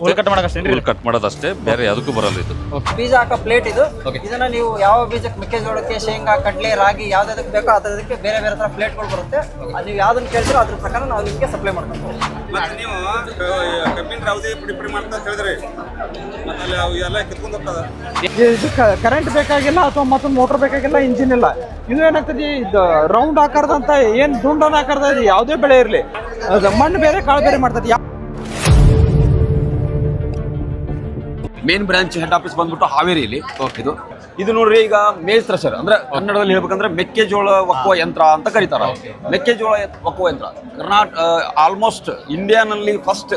ಹುಲ್ ಕಟ್ ಮಾಡಕಷ್ಟೇನ್ರಿ ಹುಲ್ ಕಟ್ ಮಾಡೋದಷ್ಟೇ. ಬೇರೆ ಅದಕ್ಕೂ ಬರಲ್ಲ ಇದು. ಬೀಜ ಹಾಕೋ ಪ್ಲೇಟ್ ಇದು. ಇದನ್ನ ನೀವು ಯಾವ ಬೀಜಕ್ಕೆ ಮೆಕ್ಕೆಜೋಳಕ್ಕೆ ಶೇಂಗಾ ಕಡಲೆ ರಾಗಿ ಯಾವ್ದಾದಕ್ಕೆ ಬೇಕೋ ಅದಕ್ಕೆ ಬೇರೆ ಬೇರೆ ತರ ಪ್ಲೇಟ್ಗಳು ಬರುತ್ತೆ. ಅದು ನೀವು ಯಾವ್ದನ್ನ ಕೇಳ್ತೀರೋ ಅದ್ರ ಪ್ರಕಾರ ನಾವು ನಿಮಗೆ ಸಪ್ಲೈ ಮಾಡ್ತೀವಿ ಮತ್ತೆ ನೀವು ಕಬ್ಬಿನ ಯಾವುದೇ ಪುಡಿ ಪುಡಿ ಮಾಡ್ತಾ ಅಂತ ಹೇಳಿದ್ರಿ ಮತ್ತೆ ಅಲ್ಲಿ ಅವು ಎಲ್ಲ ಕಿತ್ಕೊಂಡು ಹೋಗ್ತದ. ಇದು ಕರೆಂಟ್ ಬೇಕಾಗಿಲ್ಲ ಅಥವಾ ಮತ್ತೊಂದು ಮೋಟರ್ ಬೇಕಾಗಿಲ್ಲ ಇಂಜಿನ್ ಇಲ್ಲ. ಇದು ಏನಾಗ್ತದೆ ಇದು ರೌಂಡ್ ಆಕಾರದಂತ ಏನ್ ದುಂಡನ ಆಕಾರದ ಇದು ಯಾವುದೇ ಬೆಳೆ ಇರಲಿ. ಅದು ಮಣ್ಣು ಬೇರೆ ಕಾಳು ಬೇರೆ ಮಾಡ್ತದೆ. ಮೇನ್ ಬ್ರಾಂಚ್ ಹೆಡ್ ಆಫೀಸ್ ಬಂದ್ಬಿಟ್ಟು ಹಾವೇರಿಯಲ್ಲಿ ಇದು ಇದು ನೋಡ್ರಿ ಈಗ ಮೇಜ್ ಥ್ರೆಷರ್ ಅಂದ್ರೆ ಕನ್ನಡದಲ್ಲಿ ಹೇಳ್ಬೇಕಂದ್ರೆ ಮೆಕ್ಕೆಜೋಳ ಒಕ್ಕುವ ಯಂತ್ರ ಅಂತ ಕರೀತಾರ ಮೆಕ್ಕೆಜೋಳ ಒಕ್ಕುವ ಯಂತ್ರ. ಕರ್ನಾಟಕ ಆಲ್ಮೋಸ್ಟ್ ಇಂಡಿಯಾನಲ್ಲಿ ಫಸ್ಟ್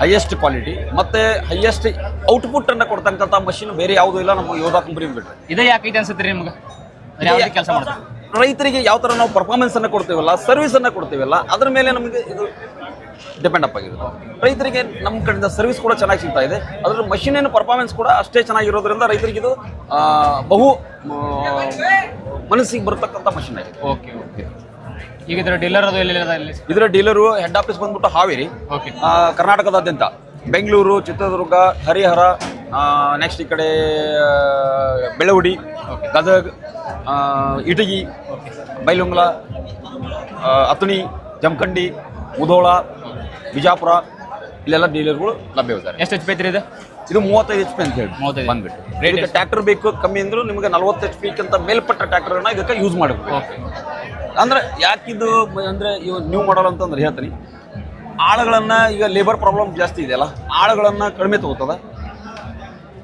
ಹೈಯೆಸ್ಟ್ ಕ್ವಾಲಿಟಿ ಮತ್ತೆ ಹೈಯೆಸ್ಟ್ ಔಟ್ಪುಟ್ ಅನ್ನ ಕೊಡ್ತಕ್ಕಂಥ ಮಷಿನ್ ಬೇರೆ ಯಾವುದೂ ಇಲ್ಲ ನಮ್ಮ ಯೋಧಾ ಕಂಪನಿ ಬಿಟ್ಟು ಇದೇ ಯಾಕೈತೆ ಅನ್ಸುತ್ತೆ ನಿಮ್ಗೆ? ಕೆಲಸ ಮಾಡ್ತಾರೆ? ರೈತರಿಗೆ ಯಾವ ತರ ನಾವು ಪರ್ಫಾರ್ಮೆನ್ಸ್ ಅನ್ನ ಕೊಡ್ತೇವಲ್ಲ ಸರ್ವಿಸ್ ಅನ್ನ ಕೊಡ್ತೀವಲ್ಲ ಅದ್ರ ಮೇಲೆ ನಮಗೆ ಇದು ಡಿಪೆಂಡ್ ಅಪ್ ಆಗಿರುತ್ತೆ. ರೈತರಿಗೆ ನಮ್ಮ ಕಡೆಯಿಂದ ಸರ್ವಿಸ್ ಕೂಡ ಚೆನ್ನಾಗಿ ಸಿಗ್ತಾ ಇದೆ. ಮಷೀನ್ ಏನು ಪರ್ಫಾರ್ಮೆನ್ಸ್ ಕೂಡ ಅಷ್ಟೇ ಚೆನ್ನಾಗಿರೋದ್ರಿಂದ ರೈತರಿಗೆ ಇದು ಬಹು ಮನಸ್ಸಿಗೆ ಬರತಕ್ಕಂಥ ಮಷಿನ್ ಆಗಿದೆ. ಓಕೆ ಓಕೆ ಈಗ ಇದರ ಡೀಲರ್ ಅದು ಎಲ್ಲಿ ಇದರ ಡೀಲರು ಹೆಡ್ ಆಫೀಸ್ ಬಂದ್ಬಿಟ್ಟು ಹಾವೇರಿ. ಓಕೆ ಕರ್ನಾಟಕದಾದ್ಯಂತ. ಬೆಂಗಳೂರು ಚಿತ್ರದುರ್ಗ ಹರಿಹರ ನೆಕ್ಸ್ಟ್ ಈ ಕಡೆ ಬೆಳವುಡಿ ಗದಗ್ ಇಟಗಿ ಬೈಲುಂಗ್ಲ ಅಥಣಿ ಅತಣಿ ಜಮಖಂಡಿ ಮುಧೋಳ ಬಿಜಾಪುರ ಇಲ್ಲೆಲ್ಲ ಡೀಲರ್ಗಳು ಲಭ್ಯವಿದ್ದಾರೆ ಎಷ್ಟು ಎಚ್ ಪಿ ಐತ್ರಿ ಇದು? ಇದು ಮೂವತ್ತೈದು ಎಚ್ ಪಿ ಅಂತ ಹೇಳಿ 35. ಬಂದ್ಬಿಟ್ಟು. ರೇಟ್ ಟ್ರ್ಯಾಕ್ಟರ್ ಬೇಕು ಕಮ್ಮಿ ಅಂದ್ರೂ ನಿಮಗೆ ನಲ್ವತ್ತು ಎಚ್ ಪಿ ಅಂತ ಮೇಲ್ಪಟ್ಟ ಟ್ರ್ಯಾಕ್ಟರ್ನ ಇದಕ್ಕೆ ಯೂಸ್ ಮಾಡಬೇಕು ಅಂದ್ರೆ ಯಾಕಿದು ಅಂದ್ರೆ ಇವ್ ನ್ಯೂ ಮಾಡಲ್ ಅಂತಂದ್ರೆ ಹೇಳ್ತೀನಿ. ಆಳುಗಳನ್ನ ಈಗ ಲೇಬರ್ ಪ್ರಾಬ್ಲಮ್ ಜಾಸ್ತಿ ಇದೆಯಲ್ಲ ಆಳುಗಳನ್ನ ಕಡಿಮೆ ತಗೋತದ.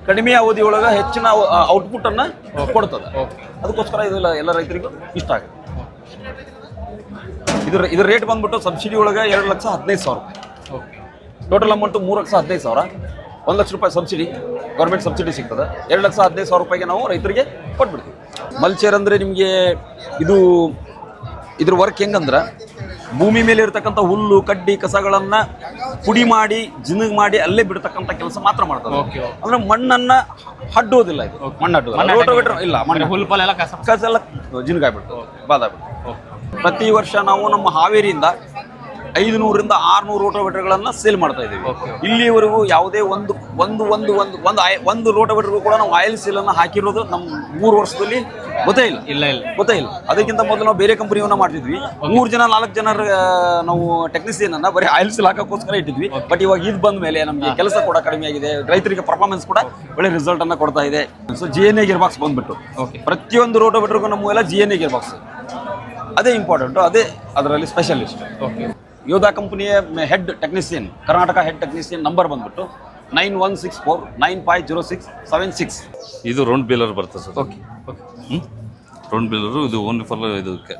ಕಡಿಮೆ ಅವಧಿಯೊಳಗೆ ಹೆಚ್ಚಿನ ಔಟ್ಪುಟ್ ಅನ್ನ ಕೊಡ್ತದ. ಅದಕ್ಕೋಸ್ಕರ ಇದೆಲ್ಲ ಎಲ್ಲ ರೈತರಿಗೂ ಇಷ್ಟ ಆಗುತ್ತೆ. ಇದ್ರ ಇದ್ರ ರೇಟ್ ಬಂದ್ಬಿಟ್ಟು ಸಬ್ಸಿಡಿ ಒಳಗೆ ಎರಡು ಲಕ್ಷ ಹದಿನೈದು ಸಾವಿರ ರೂಪಾಯಿ. ಟೋಟಲ್ ಅಮೌಂಟು ಮೂರು ಲಕ್ಷ ಹದಿನೈದು ಸಾವಿರ. ಒಂದು ಲಕ್ಷ ರೂಪಾಯಿ ಸಬ್ಸಿಡಿ ಗೌರ್ಮೆಂಟ್ ಸಬ್ಸಿಡಿ ಸಿಗ್ತದೆ. ಎರಡು ಲಕ್ಷ ಹದಿನೈದು ಸಾವಿರ ರೂಪಾಯಿಗೆ ನಾವು ರೈತರಿಗೆ ಕೊಟ್ಬಿಡ್ತೀವಿ. ಮಲ್ಚೇರ್ ಅಂದರೆ ನಿಮಗೆ ಇದು ಇದ್ರ ವರ್ಕ್ ಹೆಂಗಂದ್ರೆ ಭೂಮಿ ಮೇಲೆ ಇರತಕ್ಕಂಥ ಹುಲ್ಲು ಕಡ್ಡಿ ಕಸಗಳನ್ನು ಪುಡಿ ಮಾಡಿ ಜಿನಗ್ ಮಾಡಿ ಅಲ್ಲೇ ಬಿಡ್ತಕ್ಕಂಥ ಕೆಲಸ ಮಾತ್ರ ಮಾಡ್ತಾರೆ. ಓಕೆ ಅಂದರೆ ಮಣ್ಣನ್ನ ಹಡ್ಡೋದಿಲ್ಲ ಇದು. ಮಣ್ಣು ಹಡ್ಡೋದಿಲ್ಲ. ರೋಟೋವೇಟರ್ ಇಲ್ಲ ಮಣ್ಣು ಹುಲ್ಲು ಕಸ ಕಸ ಎಲ್ಲ ಜಿನಗಾಗ್ಬಿಡ್ತು ಬಾದ ಪ್ರತಿ ವರ್ಷ ನಾವು ನಮ್ಮ ಹಾವೇರಿಯಿಂದ ಐದುನೂರಿಂದ ಆರುನೂರು ರೋಟೋವೇಟರ್ಗಳನ್ನು ಸೇಲ್ ಮಾಡ್ತಾ ಇದ್ದೀವಿ. ಇಲ್ಲಿವರೆಗೂ ಯಾವುದೇ ಒಂದು ಒಂದು ಒಂದು ಒಂದು ಒಂದು ಆಯ್- ಒಂದು ರೋಟೋವೇಟರ್ಗೂ ಕೂಡ ನಾವು ಆಯಿಲ್ ಸೇಲನ್ನು ಅನ್ನ ಹಾಕಿರೋದು ನಮ್ಮ ಮೂರು ವರ್ಷದಲ್ಲಿ ಗೊತ್ತೇ ಇಲ್ಲ. ಇಲ್ಲ ಇಲ್ಲ. ಗೊತ್ತೇ ಇಲ್ಲ. ಅದಕ್ಕಿಂತ ಮೊದಲು ನಾವು ಬೇರೆ ಕಂಪನಿಯವನ್ನ ಮಾಡ್ತಿದ್ವಿ. ಮೂರು ಜನ ನಾಲ್ಕು ಜನರ ನಾವು ಟೆಕ್ನಿಷಿಯನ್ ಅನ್ನ ಬರೀ ಆಯಿಲ್ ಸೇಲ್ ಹಾಕೋಕ್ಕೋಸ್ಕರ ಇಟ್ಟಿದ್ವಿ. ಬಟ್ ಇವಾಗ ಇದು ಬಂದ ಮೇಲೆ ನಮಗೆ ಕೆಲಸ ಕೂಡ ಕಡಿಮೆ ಆಗಿದೆ. ರೈತರಿಗೆ ಪರ್ಫಾರ್ಮೆನ್ಸ್ ಕೂಡ ಒಳ್ಳೆ ರಿಸಲ್ಟ್ ಅನ್ನ ಕೊಡ್ತಾ ಇದೆ. So G N A gear box ಬಂದ್ಬಿಟ್ಟು ಪ್ರತಿಯೊಂದು ರೋಟೋವೇಟರ್ಗೂ ನಮ್ಮ ಎಲ್ಲ G N A gear box ಅದೇ ಇಂಪಾರ್ಟೆಂಟು ಅದೇ ಅದರಲ್ಲಿ ಸ್ಪೆಷಲಿಸ್ಟ್ ಓಕೆ ಯೋಧಾ ಕಂಪನಿಯ head technician Karnataka head technician number ಬಂದ್ಬಿಟ್ಟು nine one six four nine five zero six seven six ಇದು ರೌಂಡ್ ಬೀಲರ್ ಬರ್ತದೆ ಸರ್. ಓಕೆ ರೌಂಡ್ ಬೀಲರು ಇದು ಓನ್ಲಿ ಫಾರ್ ಇದಕ್ಕೆ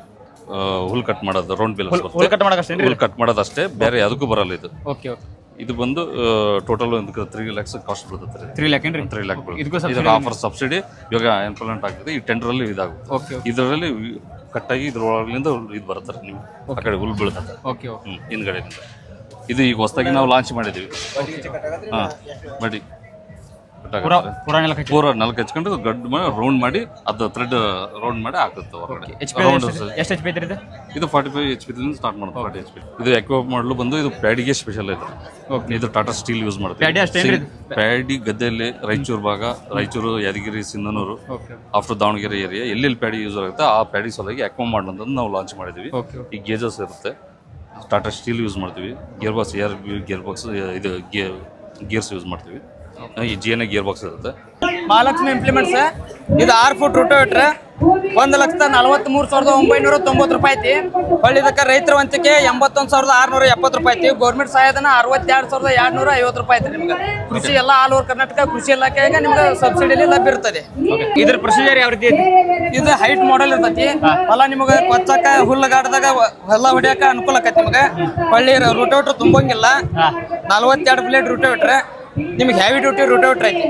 ಹುಲ್ ಕಟ್ ಮಾಡೋದು ರೌಂಡ್ ಬೀಲರ್ ಹುಲ್ ಕಟ್ ಮಾಡೋದಷ್ಟೇ ಹುಲ್ ಕಟ್ ಮಾಡೋದಷ್ಟೇ ಬೇರೆ ಯಾವುದಕ್ಕೂ ಬರಲ್ಲ ಇದು. ಓಕೆ ಓಕೆ ಇದು ಬಂದು ಟೋಟಲ್ ಒಂದು ತ್ರೀ ಲ್ಯಾಕ್ಸ್ ಕಾಸ್ಟ್ ಬರ್ತದೆ ತ್ರೀ ಲ್ಯಾಕ್ ಏನು ತ್ರೀ ಲ್ಯಾಕ್ ಇದಕ್ಕೂ ಇದರ ಆಫರ್ ಸಬ್ಸಿಡಿ ಇವಾಗ ಇಂಪ್ಲಿಮೆಂಟ್ ಆಗ್ತದೆ ಈ ಟೆಂಡರಲ್ಲಿ ಇದಾಗುತ್ತೆ. ಓಕೆ ಇದರಲ್ಲಿ ಕಟ್ಟಾಗಿ ಇದ್ರೊಳಗಿಂದ ಇದು ಬರುತ್ತೆ ನೀವು. ಆ ಕಡೆ ಹುಲ್ ಬೀಳ್ತದೆ ಓಕೆ ಹ್ಞೂ ಹಿಂದ್ಗಡೆಯಿಂದ. ಇದು ಈಗ ಹೊಸದಾಗಿ ನಾವು ಲಾಂಚ್ ಮಾಡಿದ್ದೀವಿ. ಹಾಂ ಮಾಡಿ ಪೂರಾ ಪೂರಾ ನೆಲಕ್ಕೆ ಹಚ್ಚಿ- ಪೂರ ನಾಲ್ಕು ಹಚ್ಕೊಂಡು ಗಡ್ ಮಾಡಿ ರೌಂಡ್ ಮಾಡಿ ಅದು ಥ್ರೆಡ್ ರೌಂಡ್ ಮಾಡಿ ಹಾಕುತ್ತೆ ಹೊರಗಡೆ. ಎಚ್ ಎಷ್ಟು ಎಚ್ ಪಿ ಐತ್ರಿ ಇದು ಇದು forty five H P start ಮಾಡೋದು ಫಾರ್ಟಿ ಎಚ್ ಪಿ ಇದು ಎಕ್ವಿಪ್ ಮಾಡಲು ಬಂದು ಇದು ಪ್ಯಾಡಿಗೆ ಸ್ಪೆಷಲ್ ಇದೆ. ಇದು ಟಾಟಾ ಸ್ಟೀಲ್ ಯೂಸ್ ಮಾಡ್ತೀವಿ ಪ್ಯಾಡಿ ಅಷ್ಟೇನ್ರಿ ಇದು? ಪ್ಯಾಡಿ ಗದ್ದೆಯಲ್ಲಿ ರಾಯಚೂರು ಭಾಗ Raichur Yadgir Sindhanur okay after Davangere area ಎಲ್ಲೆಲ್ಲಿ ಪ್ಯಾಡಿ ಯೂಸ್ ಆಗುತ್ತೆ ಆ ಪ್ಯಾಡಿ ಸಲುವಾಗಿ ಎಕ್ವಾ ಮಾಡಲ್ ಅಂತ ನಾವು ಲಾಂಚ್ ಮಾಡಿದ್ವಿ. ಓಕೆ ಈ ಗೇಜಸ್ ಇರುತ್ತೆ. ಟಾಟಾ ಸ್ಟೀಲ್ ಯೂಸ್ ಮಾಡ್ತೀವಿ. Gear box air gear box ಇದು ಗೇರ್ ಗೇರ್ಸ್ ಯೂಸ್ ಮಾಡ್ತೀವಿ. ಈ ಜಿ ಎನ್ ಗಿಯರ್ ಬಾಕ್ಸ್ ಇರುತ್ತೆ. ಮಹಾಲಕ್ಷ್ಮಿ ಇಂಪ್ಲಿಮೆಂಟ್ಸ್ ಇದು ಆರು ಫುಟ್ ರೋಟೋವೇಟ್ರ್ ಒಂದು ಲಕ್ಷದ ನಲವತ್ಮೂರು ಸಾವಿರದ ಒಂಬೈನೂರ ತೊಂಬತ್ತು ರೂಪಾಯಿ ಐತಿ. ಹೊಳ್ಳಿ ಇದಕ್ಕೆ ರೈತರ ವಂತಿಕೆ ಎಂಬತ್ತೊಂದು ಸಾವಿರದ ಆರುನೂರ ಎಪ್ಪತ್ತು ರೂಪಾಯಿ ಐತಿ. ಗೌರ್ಮೆಂಟ್ ಸಹಾಯಧನ ಅರವತ್ತೆರಡು ಸಾವಿರದ ಎರಡ್ನೂರ ಐವತ್ತು ರೂಪಾಯಿ ಐತಿ ನಿಮ್ಗೆ. ಕೃಷಿ ಎಲ್ಲ ಆಲ್ ಓವರ್ ಕರ್ನಾಟಕ ಕೃಷಿ ಇಲಾಖೆಗೆ ನಿಮ್ಗೆ ಸಬ್ಸಿಡಿಲಿ ಲಭ್ಯ ಇರ್ತದೆ. ಇದ್ರ ಪ್ರೊಸೀಜರ್ ಯಾವ ರೀತಿ ಇದು ಹೈಟ್ ಮಾಡೆಲ್ ಇರ್ತೈತಿ. ಹೊಲ ನಿಮಗೆ ಕೊಚ್ಚಕ ಹುಲ್ಲುಗಾಡ್ದಾಗ ಹೊಲ ಹೊಡಿಯಕ ಅನುಕೂಲ ಆಕೈತಿ ನಿಮಗೆ. ಹೊಳ್ಳಿ ರೋಟೋವೇಟ್ರ್ ತುಂಬಂಗಿಲ್ಲ. ನಲವತ್ತೆರಡು ಪ್ಲೇಟ್ ರೋಟೋವೇಟ್ರ್ ನಿಮ್ಗೆ ಹ್ಯಾವಿ ಡ್ಯೂಟಿ ರೂಟೌಟ್ ಐತಿ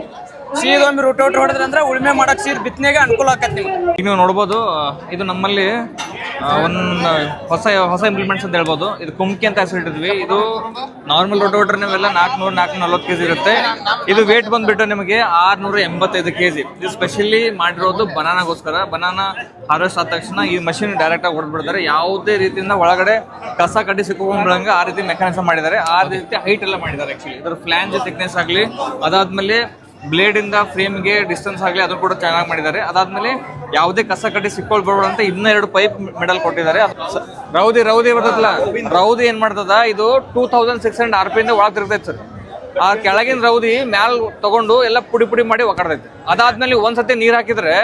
ಸೀದೊಮ್ಮೆ ಹೊಡೆದ್ರೆ ಅಂದ್ರೆ ಉಳುಮೆ ಮಾಡಕ್ ಸೀದ್ ಬಿತ್ತನೆಗೆ ಅನುಕೂಲ ಆಕತ್ ನಿಮ್ಗೆ. ನೀವು ನೋಡ್ಬೋದು ಇದು ನಮ್ಮಲ್ಲಿ ಒಂದು ಹೊಸ ಹೊಸ ಇಂಪ್ಲಿಮೆಂಟ್ಸ್ ಅಂತ ಹೇಳ್ಬೋದು. ಇದು ಕುಮ್ಕಿ ಅಂತ ಹೆಸರಿಟ್ಟಿದ್ವಿ ಇದು ನಾರ್ಮಲ್ ರೋಟೋವೇಟರ್ ನೀವೆಲ್ಲ ನಾಲ್ಕುನೂರು ನಾಲ್ಕು ನಲ್ವತ್ತು ಕೆಜಿ ಇರುತ್ತೆ. ಇದು ವೇಟ್ ಬಂದ್ಬಿಟ್ಟು ನಿಮಗೆ ಆರ್ನೂರ ಎಂಬತ್ತೈದು ಕೆಜಿ. ಇದು ಸ್ಪೆಷಲಿ ಮಾಡಿರೋದು ಬನಾನಾಗೋಸ್ಕರ. ಬನಾನಾ ಹಾರ್ವೆಸ್ಟ್ ಆದ ತಕ್ಷಣ ಈ ಮಷಿನ್ ಡೈರೆಕ್ಟ್ ಆಗಿ ಹೊಡೆದ್ಬಿಡ್ತಾರೆ. ಯಾವುದೇ ರೀತಿಯಿಂದ ಒಳಗಡೆ ಕಸ ಕಡ್ಡಿ ಸಿಕ್ಕೊಂಡ್ಬಿಡಂಗೆ ಆ ರೀತಿ ಮೆಕ್ಯಾನಿಸಮ್ ಮಾಡಿದ್ದಾರೆ. ಆ ರೀತಿ ಹೈಟ್ ಎಲ್ಲ ಮಾಡಿದ್ದಾರೆ ಆಕ್ಚುಲಿ ಇದರ ಫ್ಲಾನ್ಜ್ ಥಿಕ್ನೆಸ್ ಆಗಲಿ, ಅದಾದ್ಮೇಲೆ ಬ್ಲೇಡ್ ಇಂದ ಫ್ರೇಮ್ಗೆ ಡಿಸ್ಟೆನ್ಸ್ ಆಗಲಿ ಅದನ್ನು ಕೂಡ ಚೆನ್ನಾಗಿ ಮಾಡಿದ್ದಾರೆ. ಅದಾದ್ಮೇಲೆ ಯಾವುದೇ ಕಸ ಕಡ್ಡಿ ಸಿಕ್ಕೊಳ್ಬಾರ್ದು ಅಂತ ಇನ್ನೂ ಪೈಪ್ ಮೆಡಲ್ ಕೊಟ್ಟಿದ್ದಾರೆ. ರೌದಿ ರೌದಿ ಬರ್ತದಲ್ಲ? ರೌದಿ ಏನ್ ಮಾಡ್ತದ? ಇದು two thousand six hundred R P ಇಂದ ಒಳಗೆ ಸರ್. ಆ ಕೆಳಗಿನ ರೌದಿ ಮ್ಯಾಲ್ ತಗೊಂಡು ಎಲ್ಲ ಪುಡಿ ಪುಡಿ ಮಾಡಿ ಒಕಾಡ್ತೈತೆ ಅದಾದ್ಮೇಲೆ ಒಂದ್ಸತಿ ನೀರು ಹಾಕಿದ್ರೆ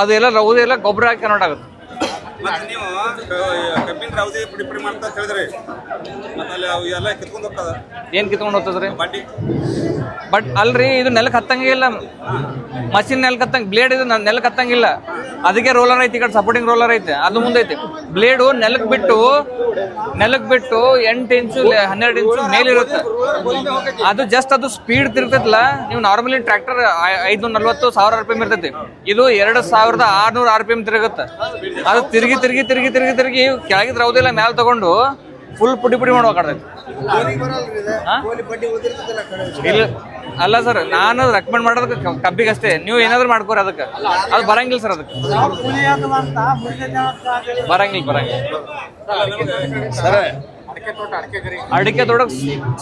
ಅದೆಲ್ಲ ರೌದಿ ಎಲ್ಲ ಗೊಬ್ಬರ ಹಾಕಿ ಕನ್ವರ್ಟ್ ಆಗುತ್ತೆ. ಮತ್ತೆ ನೀವು ಕಬ್ಬಿನ ರಾವದಿ ಪುಡಿ ಪುಡಿ ಮಾಡ್ತಾ ಅಂತ ಹೇಳಿದ್ರಿ. ಮತ್ತೆ ಅಲ್ಲಿ ಅವು ಎಲ್ಲ ಕಿತ್ಕೊಂಡು ಹೋಗ್ತದ. ಏನ್ ಕಿತ್ಕೊಂಡು ಹೋಗ್ತದ್ರಿ? ಬಾಟಿ ಬಟ್ ಅಲ್ರಿ ಇದು ನೆಲಕ್ಕೆ ಹತ್ತಂಗೆ ಇಲ್ಲ. ಮಷಿನ್ ನೆಲಕ್ಕೆ ಹತ್ತಂಗ ಬ್ಲೇಡ್ ಇದು ನೆಲಕ್ಕೆ ಹತ್ತಂಗಿಲ್ಲ ಅದಕ್ಕೆ ರೋಲರ್ ಐತಿ ಈ ಕಡೆ ಸಪೋರ್ಟಿಂಗ್ ರೋಲರ್ ಐತೆ. ಅದು ಮುಂದೆ ಐತಿ ಬ್ಲೇಡು ನೆಲಕ್ಕೆ ಬಿಟ್ಟು ನೆಲಕ್ಕೆ ಬಿಟ್ಟು ಎಂಟು ಇಂಚು ಹನ್ನೆರಡು ಇಂಚು ಮೇಲಿರುತ್ತೆ. ಅದು ಜಸ್ಟ್ ಅದು ಸ್ಪೀಡ್ ತಿರ್ತೈತಿಲ್ಲ ನೀವು ನಾರ್ಮಲಿ ಟ್ರ್ಯಾಕ್ಟರ್ ಐದು ನಲ್ವತ್ತು ಸಾವಿರ ಆರ್ ಪಿ ಎಂ ಇರ್ತೈತಿ. ಇದು ಎರಡು ಸಾವಿರದ ಆರ್ನೂರು ಆರ್ ಪಿ ಎಂ ತಿರುಗುತ್ತೆ. ಅದು ತಿರುಗಿ ತಿರುಗಿ ತಿರುಗಿ ತಿರುಗಿ ತಿರುಗಿ ಕೆಳಗಿದ್ ರೌದಿಲ್ಲ ಮ್ಯಾಲ ತಗೊಂಡು ಫುಲ್ ಪುಡಿ ಪುಡಿ ಮಾಡುವ ಹಾ? ಇಲ್ಲ ಅಲ್ಲ ಸರ್ ನಾನು ರೆಕಮೆಂಡ್ ಮಾಡೋದಕ್ಕೆ ಕಬ್ಬಿಗೆ ಅಷ್ಟೇ ನೀವು ಏನಾದ್ರು ಮಾಡ್ಕೋರಿ ಅದಕ್ಕೆ. ಅದು ಬರಂಗಿಲ್ಲ ಸರ್ ಅದಕ್ಕೆ. ಬರಂಗಿಲ್ಲ ಬರಂಗಿಲ್ಲ. ಸರ್ ಅಡಿಕೆ ತೋಟ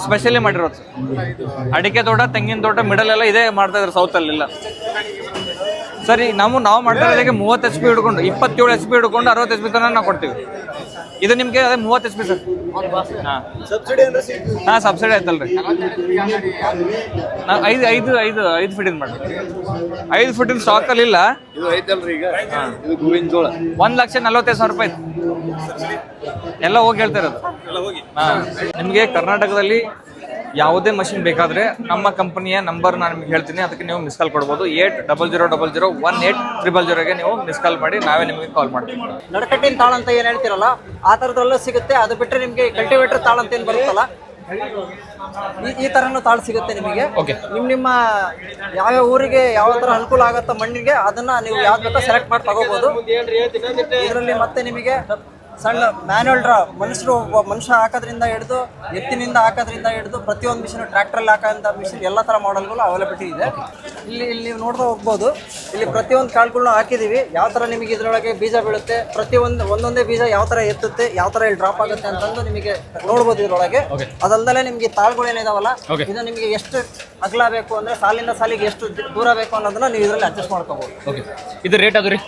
ಸ್ಪೆಷಲಿ ಮಾಡಿರೋದು. ಸರ್ ಅಡಿಕೆ ತೋಟ ತೆಂಗಿನ ತೋಟ ಮಿಡಲ್ ಎಲ್ಲ ಇದೇ ಮಾಡ್ತಾ ಇದ್ರು ಸೌತ್ ಅಲ್ಲಿ ಇಲ್ಲ ಸರಿ ನಾವು ನಾವು ಮಾಡ್ತಾ ಮೂವತ್ತು ಎಚ್ ಪಿ ಹಿಡ್ಕೊಂಡು ಇಪ್ಪತ್ತೇಳು ಎಚ್ ಪಿ ಹಿಡ್ಕೊಂಡು ಅರವತ್ತು ಎಚ್ ಪಿ ತನಕ ನಾವು ಕೊಡ್ತೀವಿ. ಇದು ನಿಮಗೆ ಅದೇ ಮೂವತ್ತು ಎಚ್ ಪಿ ಸರ್. ಹಾಂ. ಹಾಂ ಸಬ್ಸಿಡಿ ಆಯ್ತಲ್ರಿ. ನಾವು ಐದು ಐದು ಐದು ಐದು ಫೀಟಿಂದ ಮಾಡಿ ಐದು ಫೀಟಿನ ಸ್ಟಾಕಲ್ಲಿ ಇಲ್ಲ. ಒಂದು ಲಕ್ಷ ನಲ್ವತ್ತೈದು ಸಾವಿರ ರೂಪಾಯಿ. ಎಲ್ಲ ಹೋಗಿ ಹೇಳ್ತಾ ಇರೋದು. ಹಾಂ. ನಿಮಗೆ ಕರ್ನಾಟಕದಲ್ಲಿ ಯಾವುದೇ ಮಷಿನ್ ಬೇಕಾದರೆ ನಮ್ಮ ಕಂಪನಿಯ ನಂಬರ್ ನಾನು ನಿಮಗೆ ಹೇಳ್ತೀನಿ ಅದಕ್ಕೆ ನೀವು ಮಿಸ್ ಕಾಲ್ ಕೊಡ್ಬೋದು. Eight double zero double zero one eight triple ಜೀರೋಗೆ ನೀವು ಮಿಸ್ ಕಾಲ್ ಮಾಡಿ ನಾವೇ ನಿಮಗೆ ಕಾಲ್ ಮಾಡ್ತೀವಿ. ನಡಕಟ್ಟಿನ ತಾಳ ಅಂತ ಏನು ಹೇಳ್ತಿರಲ್ಲ ಆ ಥರದ್ರಲ್ಲೂ ಸಿಗುತ್ತೆ. ಅದು ಬಿಟ್ಟರೆ ನಿಮಗೆ ಕಲ್ಟಿವೇಟರ್ ತಾಳ ಅಂತ ಏನು ಬರುತ್ತಲ್ಲ ಈ- ತರನು ತಾಳ ಸಿಗುತ್ತೆ ನಿಮಗೆ. ಓಕೆ ನಿಮ್ಮ ನಿಮ್ಮ ಯಾವ ಊರಿಗೆ ಯಾವ ತರ ಅನುಕೂಲ ಆಗುತ್ತೋ ಮಣ್ಣಿಗೆ ಅದನ್ನ ನೀವು ಯಾವ್ದು ಬೇಕೋ ಸೆಲೆಕ್ಟ್ ಮಾಡಿ ತಗೋಬಹುದು ಇದರಲ್ಲಿ ಮತ್ತೆ ನಿಮಗೆ ಸಣ್ಣ ಮ್ಯಾನುವಲ್ ಡ್ರಾ ಮನುಷ್ಯರು ಒಬ್ಬ ಮನುಷ್ಯ ಹಾಕೋದ್ರಿಂದ ಹಿಡಿದು ಎತ್ತಿನಿಂದ ಹಾಕೋದ್ರಿಂದ ಹಿಡಿದು ಪ್ರತಿಯೊಂದು ಮಿಷಿನ್ ಟ್ರ್ಯಾಕ್ಟ್ರಲ್ಲಿ ಹಾಕೋಂಥ ಮಿಷಿನ್ ಎಲ್ಲ ಥರ ಮಾಡಲ್ಗಳು ಅವೈಲಬಿಲಿಟಿ ಇದೆ. ಇಲ್ಲಿ ಇಲ್ಲಿ ನೀವು ನೋಡ್ತಾ ಹೋಗ್ಬೋದು ಇಲ್ಲಿ ಪ್ರತಿಯೊಂದು ಕಾಳುಗಳನ್ನ ಹಾಕಿದೀವಿ. ಯಾವ ಥರ ನಿಮಗೆ ಇದರೊಳಗೆ ಬೀಜ ಬೀಳುತ್ತೆ ಪ್ರತಿಯೊಂದು ಒಂದೊಂದೇ ಬೀಜ ಯಾವ ಥರ ಎತ್ತುತ್ತೆ ಯಾವ ಥರ ಇಲ್ಲಿ ಡ್ರಾಪ್ ಆಗುತ್ತೆ ಅಂತಂದು ನಿಮಗೆ ನೋಡ್ಬೋದು ಇದರೊಳಗೆ. ಅದಲ್ಲದೆ ನಿಮಗೆ ತಾಳ್ಗಳು ಏನಿದಾವಲ್ಲ ಇದು ನಿಮಗೆ ಎಷ್ಟು ಅಗಲ ಬೇಕು ಅಂದ್ರೆ ಸಾಲಿಂದ ಸಾಲಿಗೆ ಎಷ್ಟು ದೂರ ಬೇಕು ಅನ್ನೋದನ್ನ ನೀವು ಇದರಲ್ಲಿ ಅಡ್ಜಸ್ಟ್ ಮಾಡ್ಕೋಬಹುದು ಓಕೆ ಇದು ರೇಟ್ ಅದು ರೀ?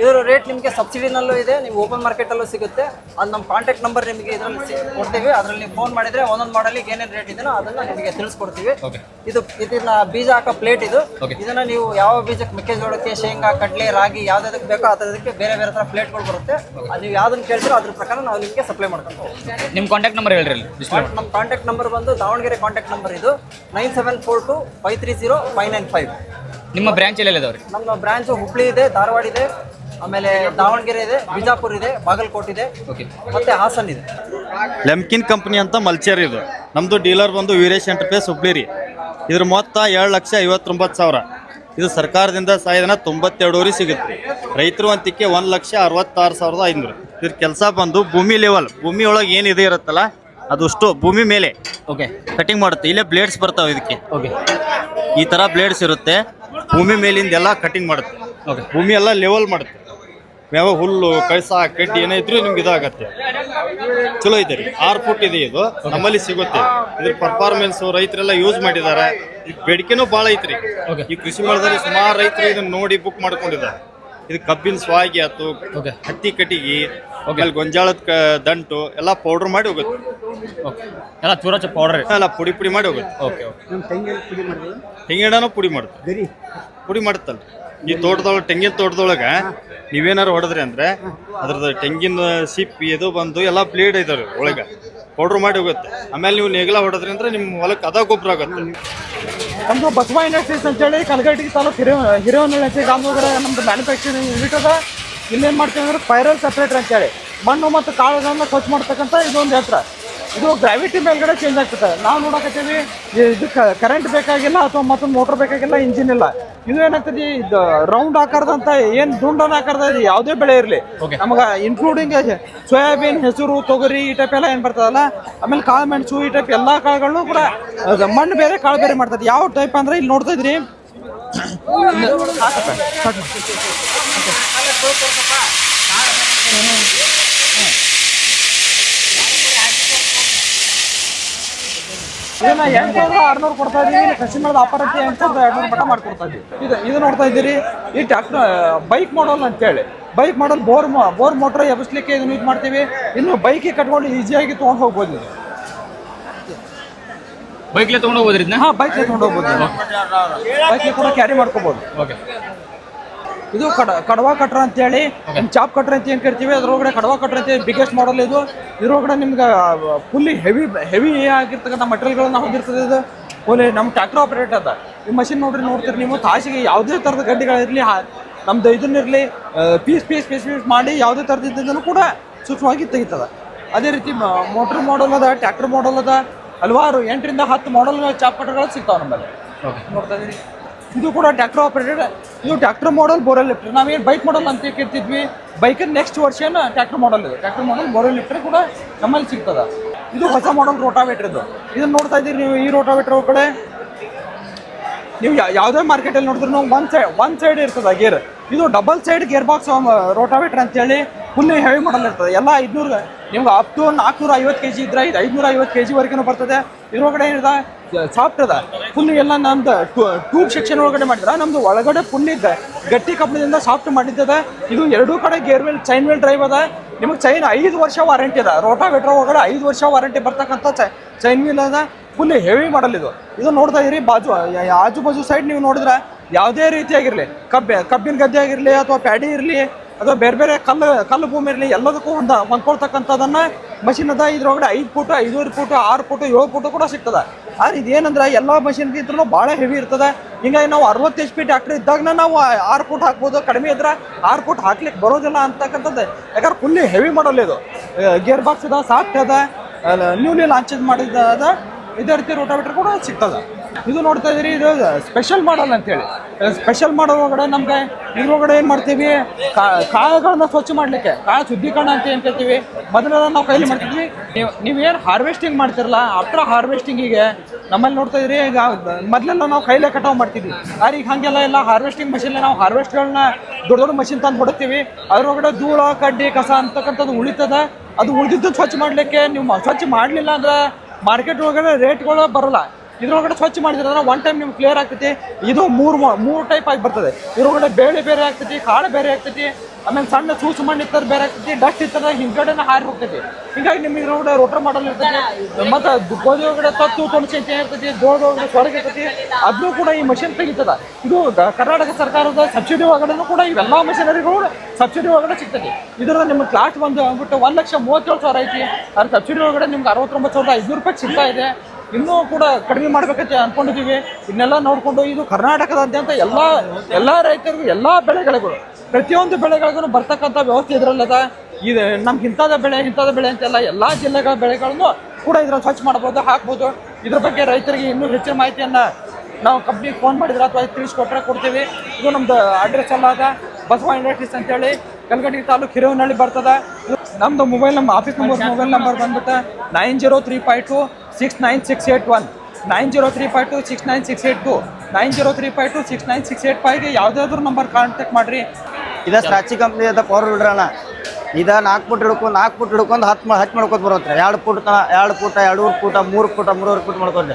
ಇದರ ರೇಟ್ ನಿಮಗೆ ಸಬ್ಸಿಡಿನಲ್ಲೂ ಇದೆ ನೀವು ಓಪನ್ ಮಾರ್ಕೆಟಲ್ಲೂ ಸಿಗುತ್ತೆ. ಅದು ನಮ್ಮ ಕಾಂಟ್ಯಾಕ್ಟ್ ನಂಬರ್ ನಿಮಗೆ ಇದರಲ್ಲಿ ಕೊಡ್ತೀವಿ. ಅದರಲ್ಲಿ ನೀವು ಫೋನ್ ಮಾಡಿದರೆ ಒಂದೊಂದು ಮಾಡಲಿಗೆ ಏನೇನು ರೇಟ್ ಇದೆಯೋ ಅದನ್ನು ನಿಮಗೆ ತಿಳಿಸ್ಕೊಡ್ತೀವಿ. ಇದು ಇದನ್ನ ಬೀಜ ಹಾಕೋ ಪ್ಲೇಟ್ ಇದು. ಇದನ್ನು ನೀವು ಯಾವ ಬೀಜಕ್ಕೆ ಮೆಕ್ಕೆಜೋಳಕ್ಕೆ ಶೇಂಗಾ ಕಡಲೆ ರಾಗಿ ಯಾವುದಕ್ಕೆ ಬೇಕೋ ಅದಕ್ಕೆ ಬೇರೆ ಬೇರೆ ಥರ ಪ್ಲೇಟ್ಗಳು ಬರುತ್ತೆ. ಅದು ನೀವು ಯಾವ್ದನ್ನು ಕೇಳ್ತೀರೋ ಅದ್ರ ಪ್ರಕಾರ ನಾವು ನಿಮಗೆ ಸಪ್ಲೈ ಮಾಡ್ಕೊಂಡು ಹೋಗ್ತೀವಿ. ನಿಮ್ಮ ಕಾಂಟ್ಯಾಕ್ಟ್ ನಂಬರ್ ಹೇಳ್ರಿ ನಮ್ಮ ಕಾಂಟ್ಯಾಕ್ಟ್ ನಂಬರ್ ಬಂದು ದಾವಣಗೆರೆ ಕಾಂಟ್ಯಾಕ್ಟ್ ನಂಬರ್ ಇದು. Nine seven four two five three zero five nine five ನಿಮ್ಮ ಬ್ರಾಂಚ್ ಎಲ್ಲಿದೆ ಇದಾವ್ರಿ ನಮ್ಮ ಬ್ರಾಂಚ್ ಹುಬ್ಳಿ ಇದೆ ಧಾರವಾಡ ಇದೆ. ಆಮೇಲೆ ದಾವಣಗೆರೆ ಇದೆ ಬಿಜಾಪುರ ಇದೆ ಬಾಗಲಕೋಟೆ ಇದೆ ಮತ್ತೆ ಹಾಸನ್ ಇದೆ. ಲೆಮ್ಕಿನ್ ಕಂಪ್ನಿ ಅಂತ ಮಲ್ಚರ್ ಇದು. ನಮ್ಮದು ಡೀಲರ್ ಬಂದು ವೀರೇಶ್ ಎಂಟರ್ಪ್ರೈಸ್ ಹುಬ್ಳಿ ರೀ ಇದ್ರ ಮೊತ್ತ ಏಳು ಲಕ್ಷ ಐವತ್ತೊಂಬತ್ತು ಸಾವಿರ. ಇದು ಸರ್ಕಾರದಿಂದ ಸಹಾಯಧನ ತೊಂಬತ್ತೆರಡುವರೆ ಸಿಗುತ್ತೆ. ರೈತರು ಅಂತಿಕ್ಕೆ ಒಂದು ಲಕ್ಷ ಅರವತ್ತಾರು ಸಾವಿರದ ಐನೂರು. ಇದ್ರ ಕೆಲಸ ಬಂದು ಭೂಮಿ ಲೆವೆಲ್ ಭೂಮಿ ಒಳಗೆ ಏನು ಇದೆ ಇರುತ್ತಲ್ಲ ಅದಷ್ಟು ಭೂಮಿ ಮೇಲೆ. ಓಕೆ ಕಟಿಂಗ್ ಮಾಡುತ್ತೆ. ಇಲ್ಲೇ ಬ್ಲೇಡ್ಸ್ ಬರ್ತಾವೆ ಇದಕ್ಕೆ. ಓಕೆ ಈ ಥರ ಬ್ಲೇಡ್ಸ್ ಇರುತ್ತೆ. ಭೂಮಿ ಮೇಲಿಂದ ಎಲ್ಲ ಕಟಿಂಗ್ ಮಾಡುತ್ತೆ. ಓಕೆ ಭೂಮಿ ಎಲ್ಲ ಲೆವೆಲ್ ಮಾಡುತ್ತೆ. ಯಾವ ಹುಲ್ಲು ಕಳಸ ಕಡ್ಡಿ ಏನೇ ಇದ್ರೂ ನಿಮ್ಗೆ ಇದಾಗತ್ತೆ. ಚಲೋ ಐತೆ ರೀ. ಆರು ಫುಟ್ ಇದೆ ಇದು. ನಮ್ಮಲ್ಲಿ ಸಿಗುತ್ತೆ. ಇದ್ರ ಪರ್ಫಾರ್ಮೆನ್ಸ್ ರೈತರೆಲ್ಲ ಯೂಸ್ ಮಾಡಿದ್ದಾರೆ. ಈ ಬೇಡಿಕೆನೂ ಭಾಳ ಐತ್ರಿ. ಈ ಕೃಷಿ ಮೇಳದಲ್ಲಿ ಸುಮಾರು ರೈತರು ಇದನ್ನ ನೋಡಿ ಬುಕ್ ಮಾಡ್ಕೊಂಡಿದ್ದಾರೆ. ಇದು ಕಬ್ಬಿನ ಸ್ವಾಗಿ ಆಯ್ತು ಹತ್ತಿ ಕಟ್ಟಿಗೆ ಆಮೇಲೆ ಗೊಂಜಾಳದ ಕ ದಂಟು ಎಲ್ಲ ಪೌಡರ್ ಮಾಡಿ ಹೋಗುತ್ತೆ. ಓಕೆ ಎಲ್ಲ ಚೂರ ಪೌಡರ್ ಎಲ್ಲ ಪುಡಿ ಪುಡಿ ಮಾಡಿ ಹೋಗುತ್ತೆ. ಓಕೆ ಓಕೆ ತೆಂಗಿನೂ ಪುಡಿ ಮಾಡುತ್ತೆ ಪುಡಿ ಮಾಡುತ್ತಲ್ಲ ಈ ತೋಟದೊಳಗೆ ತೆಂಗಿನ ತೋಟದೊಳಗೆ ನೀವೇನಾರು ಹೊಡೆದ್ರಿ ಅಂದ್ರೆ ಅದ್ರದ್ದು ತೆಂಗಿನ ಸಿಪ್ಪಿ ಇದು ಬಂದು ಎಲ್ಲ ಬ್ಲೇಡ್ ಇದಾವೆ ಒಳಗೆ. ಪೌಡ್ರ್ ಮಾಡಿ ಹೋಗುತ್ತೆ. ಆಮೇಲೆ ನೀವು ನೇಗಿಲ ಹೊಡೆದ್ರಿ ಅಂದ್ರೆ ನಿಮ್ಮ ಹೊಲಕ್ಕೆ ಅದ ಗೊಬ್ಬರ ಆಗುತ್ತೆ. ನಮ್ದು ಬಸವ ಇಂಡಸ್ಟ್ರೀಸ್ ಅಂತೇಳಿ ಕಲಗಟ್ಟಿ ತಾಲೂಕು ಹಿರಿಯ ಹಿರಿಯವನಹಳ್ಳಿ ಅಂತ ಗಾಮನಗರ ನಮ್ದು ಮ್ಯಾನುಫ್ಯಾಕ್ಚರಿಂಗ್ ಯೂನಿಟ್ ಅದ. ಇಲ್ಲೇನು ಮಾಡ್ತೀವಿ ಅಂದ್ರೆ ಪೈರಲ್ ಸಪ್ರೇಟರ್ ಅಂತೇಳಿ. ಮಣ್ಣು ಮತ್ತು ಕಾಳುಗಳನ್ನ ಸ್ವಚ್ಛ ಮಾಡ್ತಕ್ಕಂಥ ಇದೊಂದು ಯಂತ್ರ. ಇದು ಗ್ರಾವಿಟಿ ಮೇಲ್ಗಡೆ ಚೇಂಜ್ ಆಗ್ತದೆ. ನಾವು ನೋಡಕತ್ತೀವಿ ಇದಕ್ಕೆ ಕರೆಂಟ್ ಬೇಕಾಗಿಲ್ಲ ಅಥವಾ ಮತ್ತೊಂದು ಮೋಟರ್ ಬೇಕಾಗಿಲ್ಲ ಇಂಜಿನ್ ಇಲ್ಲ. ಇದು ಏನಾಗ್ತದೆ ಇದು ರೌಂಡ್ ಆಕಾರದಂತ ಏನು ದುಂಡನ ಆಕಾರದ ಇದು ಯಾವುದೇ ಬೆಳೆ ಇರಲಿ. ನಮಗ ಇನ್ಕ್ಲೂಡಿಂಗ್ ಸೋಯಾಬೀನ್ ಹೆಸರು ತೊಗರಿ ಈ ಟೈಪ್ ಎಲ್ಲ ಏನು ಬರ್ತದಲ್ಲ ಆಮೇಲೆ ಕಾಳು ಮೆಣಸು ಈ ಟೈಪ್ ಎಲ್ಲ ಕಾಳುಗಳನ್ನು ಕೂಡ ಮಣ್ಣು ಬೇರೆ ಕಾಳು ಬೇರೆ ಮಾಡ್ತದೆ. ಯಾವ ಟೈಪ್ ಅಂದ್ರೆ ಇಲ್ಲಿ ನೋಡ್ತಾ ಇದ್ರಿ. ಹಾಕಪ್ಪ, start ಮಾಡು. ಇದನ್ನ ಎಂಟು ಸಾವಿರದ ಆರ್ನೂರು ಕೊಡ್ತಾ ಇದೀವಿ. ಕಸಿ ಮೇಳದ ಆಫರ್ ಅಂತ ಎರಡ್ನೂರು ಮಟ್ಟ ಮಾಡ್ಕೊಡ್ತಾ ಇದೀವಿ. ಇದು ಇದು ನೋಡ್ತಾ ಇದ್ದೀರಿ. ಈ ಟ್ಯಾಕ್ಟರ್ ಬೈಕ್ ಮಾಡಲ್ ಅಂತೇಳಿ. Bike model bore bore motor ಎಬ್ಬಿಸ್ಲಿಕ್ಕೆ ಇದನ್ನು ಯೂಸ್ ಮಾಡ್ತೀವಿ. ಇನ್ನು ಬೈಕಿಗೆ ಕಟ್ಕೊಂಡು ಈಸಿಯಾಗಿ ತೊಗೊಂಡು ಹೋಗ್ಬೋದು ಇದು ಬೈಕ್ಲೆ ತೊಗೊಂಡು ಇದನ್ನ? ಹಾಂ ಬೈಕ್ಲೆ ತೊಗೊಂಡು ಹೋಗ್ಬೋದು ಬೈಕ್ಲೆ ಕೂಡ ಕ್ಯಾರಿ ಮಾಡ್ಕೋಬೋದು. ಓಕೆ ಇದು ಕಡ ಕಡವಾ ಕಟ್ರ ಅಂತೇಳಿ ಚಾಪ್ ಕಟ್ರ ಅಂತ ಏನು ಕರಿತೀವಿ? ಅದ್ರೊಳಗಡೆ ಕಡವಾ ಕಟ್ರ ಅಂತ ಬಿಗ್ಗೆಸ್ಟ್ ಮಾಡಲ್ ಇದು? ಇದ್ರೊಳಗಡೆ ನಿಮ್ಗೆ ಫುಲ್ಲಿ ಹೆವಿ ಹೆವಿ ಆಗಿರ್ತಕ್ಕಂಥ ಮಟೀರಿಯಲ್ಗಳನ್ನ ಹೊಂದಿರ್ತದೆ ಇದು. ಓಲೆ ನಮ್ಮ ಟ್ರ್ಯಾಕ್ಟರ್ ಆಪರೇಟ್ ಅದ. ಈ ಮಷಿನ್ ನೋಡ್ರಿ ನೋಡ್ತೀರಿ ನೀವು. ತಾಸಿಗೆ ಯಾವುದೇ ಥರದ ಗಡ್ಡೆಗಳಿರಲಿ ನಮ್ದು ಇದನ್ನಿರಲಿ ಪೀಸ್ ಪೀಸ್ ಪೀಸ್ ಪೀಸ್ ಮಾಡಿ ಯಾವುದೇ ಥರದ ಇದ್ದದನ್ನು ಕೂಡ ಸೂಕ್ಷ್ಮವಾಗಿ ತೆಗಿತದ. ಅದೇ ರೀತಿ ಮೋಟ್ರ್ ಮಾಡಲ್ ಅದ ಟ್ರ್ಯಾಕ್ಟರ್ ಮಾಡಲ್ ಅದ. ಹಲವಾರು ಎಂಟರಿಂದ ಹತ್ತು ಮಾಡಲ್ ಚಾಪ್ ಕಟ್ರಗಳು ಸಿಗ್ತಾವೆ ನಮ್ಮಲ್ಲಿ. ನೋಡ್ತಾ ಇದೀರಿ. ಇದು ಕೂಡ ಟ್ಯಾಕ್ಟರ್ ಆಪರೇಟೆಡ್ ಇದು ಟ್ಯಾಕ್ಟರ್ ಮಾಡಲ್ ಬೋರಲ್ ಲಿಫ್ಟರ್ ನಾವೇನು ಬೈಕ್ ಮಾಡಲ್ ಅಂತ ಕೇಳ್ತಿದ್ವಿ. ಬೈಕಿನ ನೆಕ್ಸ್ಟ್ ವರ್ಷನ್ ಟ್ಯಾಕ್ಟರ್ ಮಾಡಲ್ ಇದೆ. ಟ್ಯಾಕ್ಟರ್ ಮಾಡಲ್ ಬೋರಲ್ ಲಿಫ್ಟರ್ ಕೂಡ ನಮ್ಮಲ್ಲಿ ಸಿಗ್ತದೆ. ಇದು ಹೊಸ ಮಾಡಲ್ ರೋಟಾವೇಟರ್ ಇದು ಇದನ್ನ ನೋಡ್ತಾ ಇದ್ದೀರಿ ನೀವು ಈ ರೋಟಾವೇಟರ್ ಕಡೆ ನೀವು ಯಾವುದೇ ಮಾರ್ಕೆಟಲ್ಲಿ ನೋಡಿದ್ರು ಒನ್ ಸೈಡ್ ಒನ್ ಸೈಡ್ ಇರ್ತದೆ ಗೇರ್ ಇದು double side gear box rotavator ಅಂತೇಳಿ ಫುಲ್ ಹೆವಿ ಮಾಡಲ್ ಇರ್ತದೆ. ಎಲ್ಲ ಐದುನೂರು, ನಿಮ್ಗೆ ಅಪ್ ಟು ನಾಲ್ಕುನೂರ ಐವತ್ತು ಕೆ ಜಿ ಇದ್ರೆ ಇದು ಐದುನೂರ ಐವತ್ತು ಕೆ ಜಿವರೆಗೂ ಬರ್ತದೆ ಇದ್ರೊಳಗಡೆ ಏನಿದೆ? ಸಾಫ್ಟ್ ಅದ. ಫುಲ್ ಎಲ್ಲ ನಮ್ದು ಟ್ಯೂಬ್ ಸೆಕ್ಷನ್ ಒಳಗಡೆ ಮಾಡಿದ್ರೆ ನಮ್ದು ಒಳಗಡೆ ಫುಲ್ ಇದೆ. ಗಟ್ಟಿ ಕಬ್ಬಿಣದಿಂದ ಸಾಫ್ಟ್ ಮಾಡಿದ್ದದೆ. ಇದು ಎರಡೂ ಕಡೆ gear wheel chain wheel drive ಅದ. ನಿಮಗೆ ಚೈನ್ ಐದು ವರ್ಷ ವಾರಂಟಿ ಅದ. ರೋಟಾವೇಟರ್ ಒಳಗಡೆ ಐದು ವರ್ಷ ವಾರಂಟಿ ಬರ್ತಕ್ಕಂಥ ಚೈನ್ ವೀಲ್ ಅದ. ಫುಲ್ ಹೆವಿ ಮಾಡಲ್ ಇದು. ಇದು ನೋಡ್ತಾ ಇದ್ರಿ, ಬಾಜು ಆಜು ಬಾಜು ಸೈಡ್ ನೀವು ನೋಡಿದ್ರೆ ಯಾವುದೇ ರೀತಿಯಾಗಿರಲಿ ಕಬ್ಬೆ, ಕಬ್ಬಿನ ಗದ್ದೆ ಆಗಿರಲಿ ಅಥವಾ ಪ್ಯಾಡಿ ಇರಲಿ, ಅಥವಾ ಬೇರೆ ಬೇರೆ ಕಲ್ಲು ಕಲ್ಲು ಭೂಮಿ ಇರಲಿ, ಎಲ್ಲದಕ್ಕೂ ಒಂದು ಹೊಂದ್ಕೊಳ್ತಕ್ಕಂಥದ್ದನ್ನು ಅದ ಇದ್ರೊಳಗಡೆ ಐದು ಫುಟ್, ಐದೂವರೆ ಫುಟ್, ಆರು ಫುಟ್, ಏಳು ಫುಟ್ ಕೂಡ ಸಿಗ್ತದೆ. ಆದ್ರೆ ಇದೇನಂದ್ರೆ ಎಲ್ಲ ಮಷಿನ್ಗಿಂತಲೂ ಭಾಳ ಹೆವಿ ಇರ್ತದೆ. ಹಿಂಗಾಗಿ ನಾವು ಅರವತ್ತು ಎಚ್ ಪಿ ಟ್ಯಾಕ್ಟ್ರ್ ಇದ್ದಾಗನ ನಾವು ಆರು ಫುಟ್ ಹಾಕ್ಬೋದು. ಕಡಿಮೆ ಇದ್ರೆ ಆರು ಫುಟ್ ಹಾಕ್ಲಿಕ್ಕೆ ಬರೋದಿಲ್ಲ ಅಂತಕ್ಕಂಥದ್ದು. ಯಾಕಂದ್ರೆ ಫುಲ್ಲಿ ಹೆವಿ ಮಾಡಲ್ ಇದು. ಗೇರ್ ಬಾಕ್ಸ್ ಅದ ಸಾಫ್ಟ್ ಅದ ನ್ಯೂಲಿ ಲಾಂಚ್ ಮಾಡಿದ ಅದ ಇದೇ ರೀತಿ ರೋಟಾವೇಟರ್ ಕೂಡ ಸಿಗ್ತದ. ಇದು ನೋಡ್ತಾ ಇದ್ರಿ ಇದು ಸ್ಪೆಷಲ್ ಮಾಡಲ್ ಅಂತೇಳಿ. ಸ್ಪೆಷಲ್ ಮಾಡೋ ಒಳಗಡೆ ನಮಗೆ ಇದ್ರೊಳಗಡೆ ಏನು ಮಾಡ್ತೀವಿ? ಕಾಯಗಳನ್ನ ಸ್ವಚ್ಛ ಮಾಡಲಿಕ್ಕೆ, ಕಾಳು ಶುದ್ಧೀಕರಣ ಅಂತ ಏನು ಕೇಳ್ತೀವಿ? ಮೊದಲೆಲ್ಲ ನಾವು ಕೈಲಿ ಮಾಡ್ತಿದ್ವಿ. ನೀವು, ನೀವೇನು ಹಾರ್ವೆಸ್ಟಿಂಗ್ ಮಾಡ್ತಿರಲ್ಲ ಆಫ್ಟರ್ ಹಾರ್ವೆಸ್ಟಿಂಗಿಗೆ ನಮ್ಮಲ್ಲಿ ನೋಡ್ತಾ ಇದ್ರಿ ಈಗ ಮೊದಲೆಲ್ಲ ನಾವು ಕೈಲೇ ಕಟಾವು ಮಾಡ್ತಿದ್ವಿ. ಆದ್ರೆ ಈಗ ಹಂಗೆಲ್ಲ ಎಲ್ಲ ಹಾರ್ವೆಸ್ಟಿಂಗ್ ಮಷಿನ್ ನಾವು ಹಾರ್ವೆಸ್ಟ್ಗಳನ್ನ ದೊಡ್ಡ ದೊಡ್ಡ ಮಷಿನ್ ತಂದು ಹೊಡ್ತೀವಿ. ಅದ್ರೊಳಗಡೆ ಧೂಳ, ಕಡ್ಡಿ, ಕಸ ಅಂತಕ್ಕಂಥದ್ದು ಉಳಿತದ. ಅದು ಉಳಿದಿದ್ದು ಸ್ವಚ್ಛ ಮಾಡಲಿಕ್ಕೆ ನೀವು ಸ್ವಚ್ಛ ಮಾಡಲಿಲ್ಲ ಅಂದ್ರೆ ಮಾರ್ಕೆಟ್ ಒಳಗಡೆ ರೇಟ್ಗಳು ಬರಲ್ಲ. ಇದ್ರೊಳಗಡೆ ಸ್ವಚ್ಛ ಮಾಡಿದ್ರೆ ಒನ್ ಟೈಮ್ ನಿಮ್ಗೆ ಕ್ಲಿಯರ್ ಆಗ್ತೈತಿ. ಇದು ಮೂರು ಮೂರು ಟೈಪ್ ಆಗಿ ಬರ್ತದೆ. ಇದ್ರೊಳಗಡೆ ಬೇಳೆ ಬೇರೆ ಆಗ್ತೈತಿ, ಕಾಳು ಬೇರೆ ಆಗ್ತೈತಿ, ಆಮೇಲೆ ಸಣ್ಣ ಸೂಸು ಮಣ್ಣು ಇತ್ತರ ಬೇರೆ ಆಗ್ತೈತಿ ಡಸ್ಟ್ ಇತ್ತರ ಹಿಂದ್ಗಡೆನ ಹಾರಿ ಹೋಗ್ತೈತಿ. ಹಿಂಗಾಗಿ ನಿಮ್ಗೆ ಇದ್ರೊಳಗಡೆ ರೋಟರ್ ಮಾಡಲ್ ಇರ್ತೈತಿ, ಮತ್ತೆ ಗೋಧಿ ಒಳಗಡೆ ತತ್ತು ತೊಣಸಿ ಅಂತ ಇರ್ತೈತಿ ಜೋಳದ ಒಳಗಡೆ ಸೊರಗ ಇರ್ತೈತಿ ಅದನ್ನು ಕೂಡ ಈ ಮಷಿನ್ ತೆಗಿತದ. ಇದು ಕರ್ನಾಟಕ ಸರ್ಕಾರದ ಸಬ್ಸಿಡಿ ಒಳಗಡೆನೂ ಕೂಡ ಇವೆಲ್ಲ ಮಷಿನರಿಗಳು ಸಬ್ಸಿಡಿ ಒಳಗಡೆ ಸಿಗ್ತೈತಿ. ಇದರ ನಿಮ್ಗೆ ಕ್ಲಾಸ್ ಬಂದು ಅಂದ್ಬಿಟ್ಟು ಒಂದು ಲಕ್ಷ ಮೂವತ್ತೇಳು ಸಾವಿರ ಐತಿ. ಅದ್ರ ಸಬ್ಸಿಡಿ ಒಳಗಡೆ ನಿಮ್ಗೆ ಅರವತ್ತೊಂಬತ್ತು ಸಾವಿರದ ಐದುನೂರು ರೂಪಾಯಿ ಸಿಗ್ತಾ ಇದೆ. ಇನ್ನೂ ಕೂಡ ಕಡಿಮೆ ಮಾಡ್ಬೇಕಂತ ಅನ್ಕೊಂಡಿದ್ದೀವಿ. ಇನ್ನೆಲ್ಲ ನೋಡಿಕೊಂಡು ಇದು ಕರ್ನಾಟಕದಾದ್ಯಂತ ಎಲ್ಲ ಎಲ್ಲ ರೈತರಿಗೂ, ಎಲ್ಲ ಬೆಳೆಗಳಿಗೂ, ಪ್ರತಿಯೊಂದು ಬೆಳೆಗಳಿಗೂ ಬರ್ತಕ್ಕಂಥ ವ್ಯವಸ್ಥೆ ಇದರಲ್ಲದ ಇದು, ನಮ್ಗೆ ಇಂಥದ ಬೆಳೆ ಇಂಥದ ಬೆಳೆ ಅಂತೆಲ್ಲ ಎಲ್ಲ ಜಿಲ್ಲೆಗಳ ಬೆಳೆಗಳನ್ನು ಕೂಡ ಇದ್ರ ಸ್ವಚ್ಛ ಮಾಡ್ಬೋದು, ಹಾಕ್ಬೋದು. ಇದ್ರ ಬಗ್ಗೆ ರೈತರಿಗೆ ಇನ್ನೂ ಹೆಚ್ಚಿನ ಮಾಹಿತಿಯನ್ನು ನಾವು ಕಂಪ್ನಿಗೆ ಫೋನ್ ಮಾಡಿದ್ರೆ ಅಥವಾ ತಿಳಿಸ್ಕೊಟ್ರೆ ಕೊಡ್ತೀವಿ. ಇದು ನಮ್ದು ಅಡ್ರೆಸ್ ಎಲ್ಲ ಅದ. ಬಸವ ಇಂಡಸ್ಟ್ರೀಸ್ ಅಂತೇಳಿ ಕಲ್ಗಟ್ಟಿ ತಾಲೂಕು ಹಿರೇವನಹಳ್ಳಿ ಬರ್ತದ. ನಮ್ದು ಮೊಬೈಲ್ ನಮ್ಮ ಆಫೀಸ್ ನಂಬರ್ ಮೊಬೈಲ್ ನಂಬರ್ ಬಂದ್ಬಿಟ್ಟು nine zero three five two six nine six eight one nine zero three five two six nine six eight two nine zero three five two six nine six eight ಫೈವ್ಗೆ ಯಾವುದಾದ್ರು number contact ಮಾಡಿರಿ. ಇದು ಸ್ಟ್ರಾಚಿ company ಅದ power builder ಅಣ್ಣ. ಇದ ನಾಲ್ಕು foot ಹಿಡ್ಕೊಂಡು ನಾಲ್ಕು ಫುಟ್ ಹಿಡ್ಕೊಂಡು ಹತ್ತು ಹತ್ತು ಮಾಡ್ಕೊತ ಬರುತ್ತೆ ಎರಡು ಫುಟ್ ತನ ಎರಡು ಫುಟ ಎರಡೂರು ಫುಟ ಮೂರು ಫುಟ ಮೂರುವರೆ ಫುಟ್ ಮಾಡ್ಕೊಂಡು